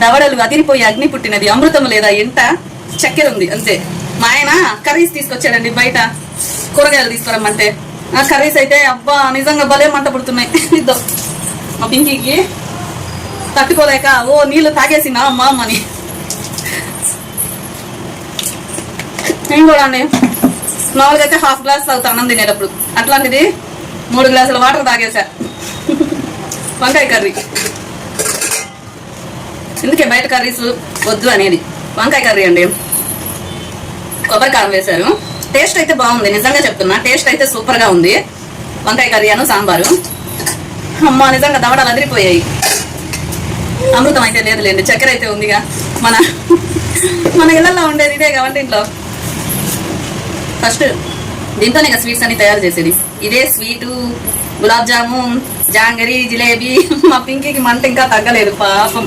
దవడలు అదిరిపోయి అగ్ని పుట్టినది అమృతం లేదా ఎంట చక్కెర ఉంది అంతే. మా ఆయన కర్రీస్ తీసుకొచ్చాడండి బయట కూరగాయలు తీసుకురమ్మంటే. ఆ కర్రీస్ అయితే అబ్బా నిజంగా భలే మంట పుడుతున్నాయి. ఇద్దో. మా పింకీకి తట్టుకోలేక ఓ నీళ్ళు తాగేసినా అమ్మా అమ్మని? నేను కూడా అండి మామూలుగా అయితే హాఫ్ గ్లాస్ తాగుతాను అన్నం తినేటప్పుడు. అట్లాంటిది మూడు గ్లాసుల వాటర్ తాగేసా. వంకాయ కర్రీ. ఎందుకే బయట కర్రీస్ వద్దు అనేది. వంకాయ కర్రీ అండి. కొబ్బరి కారం వేశారు. టేస్ట్ అయితే బాగుంది. నిజంగా చెప్తున్నా టేస్ట్ అయితే సూపర్గా ఉంది. వంకాయ కర్రీ అను సాంబారు. అమ్మా నిజంగా దవడలు అదిరిపోయాయి. అమృతం అయితే లేదులేండి చక్కెర అయితే ఉందిగా. మన మన ఇళ్ళల్లో ఉండేది ఇదే కాబట్టి ఇంట్లో. ఫస్ట్ దీంతోనే కదా స్వీట్స్ అన్ని తయారు చేసేది. ఇదే స్వీటు గులాబ్ జాము జాంగరి జిలేబీ మా పింకీకి మంట ఇంకా తగ్గలేదు పాపం.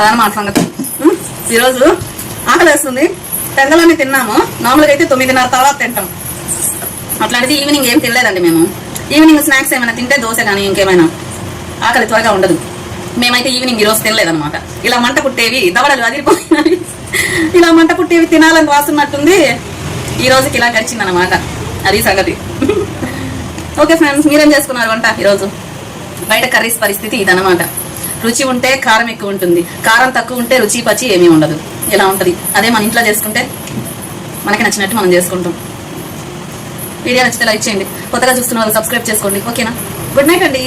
అదనమాట సంగతి? ఈరోజు ఆకలి వేస్తుంది పెద్దలన్నీ తిన్నాము. మామూలుగా అయితే తొమ్మిదిన్నర తర్వాత తింటాం. అట్లాంటిది ఈవినింగ్ ఏం తినలేదండి మేము. ఈవినింగ్ స్నాక్స్ ఏమైనా తింటే దోశ కానీ ఇంకేమైనా ఆకలి త్వరగా ఉండదు. మేమైతే ఈవినింగ్ ఈరోజు తినలేదనమాట ఇలా మంట పుట్టేవి దవడలు అదిరిపోయినవి. ఇలా మంట పుట్టేవి తినాలని వాస్తున్నట్టుంది ఈ రోజుకి ఇలా గడిచిందనమాట అది సంగతి. ఓకే ఫ్రెండ్స్ మీరేం చేసుకున్నారు వంట ఈరోజు? బయట కర్రీస్ పరిస్థితి ఇదనమాట రుచి ఉంటే కారం ఎక్కువ ఉంటుంది. కారం తక్కువ ఉంటే రుచి పచి ఏమీ ఉండదు. ఇలా ఉంటుంది? అదే మన ఇంట్లో చేసుకుంటే మనకి నచ్చినట్టు మనం చేసుకుంటాం. వీడియో నచ్చితే లైక్ చేయండి. కొత్తగా చూస్తున్న వాళ్ళు సబ్స్క్రైబ్ చేసుకోండి. ఓకేనా? గుడ్ నైట్ అండి.